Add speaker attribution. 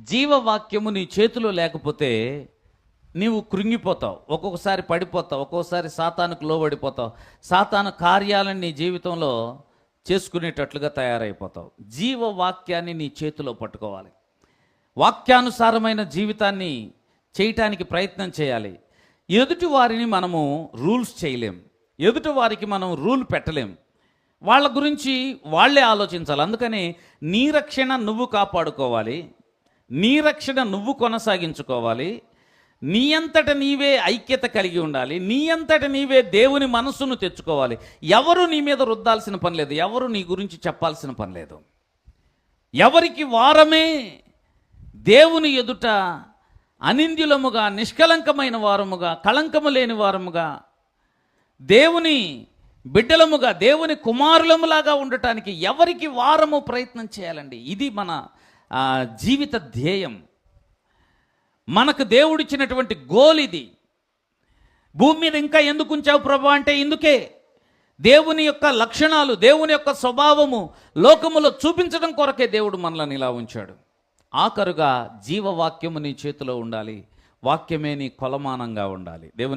Speaker 1: జీవవాక్యము నీ చేతిలో లేకపోతే నీవు కృంగిపోతావు. ఒక్కొక్కసారి పడిపోతావు. ఒక్కొక్కసారి సాతానుకు లోబడిపోతావు. సాతాను కార్యాలను నీ జీవితంలో చేసుకునేటట్లుగా తయారైపోతావు. జీవవాక్యాన్ని నీ చేతిలో పట్టుకోవాలి. వాక్యానుసారమైన జీవితాన్ని చేయటానికి ప్రయత్నం చేయాలి. ఎదుటి వారిని మనము రూల్స్ చేయలేం. ఎదుటి వారికి మనం రూల్ పెట్టలేం. వాళ్ళ గురించి వాళ్ళే ఆలోచించాలి. అందుకని నీ రక్షణ నువ్వు కాపాడుకోవాలి. నీ రక్షణ నువ్వు కొనసాగించుకోవాలి. నీ అంతట నీవే ఐక్యత కలిగి ఉండాలి. నీ అంతట నీవే దేవుని మనస్సును తెచ్చుకోవాలి. ఎవరు నీ మీద రుద్దాల్సిన పని లేదు. ఎవరు నీ గురించి చెప్పాల్సిన పని లేదు. ఎవరికి వారమే దేవుని ఎదుట అనింద్యులముగా నిష్కలంకమైన వారముగా కళంకము లేని వారముగా దేవుని బిడ్డలముగా దేవుని కుమారులములాగా ఉండటానికి ఎవరికి వారము ప్రయత్నం చేయాలండి? ఇది మన జీవిత ధ్యేయం. మనకు దేవుడిచ్చినటువంటి గోల్ ఇది. భూమి మీద ఇంకా ఎందుకు ఉంచావు ప్రభా అంటే ఇందుకే. దేవుని యొక్క లక్షణాలు దేవుని యొక్క స్వభావము లోకములో చూపించడం కొరకే దేవుడు మనల్ని ఇలా ఉంచాడు. ఆఖరుగా జీవవాక్యము నీ చేతిలో ఉండాలి. వాక్యమే నీ కొలమానంగా ఉండాలి. దేవుని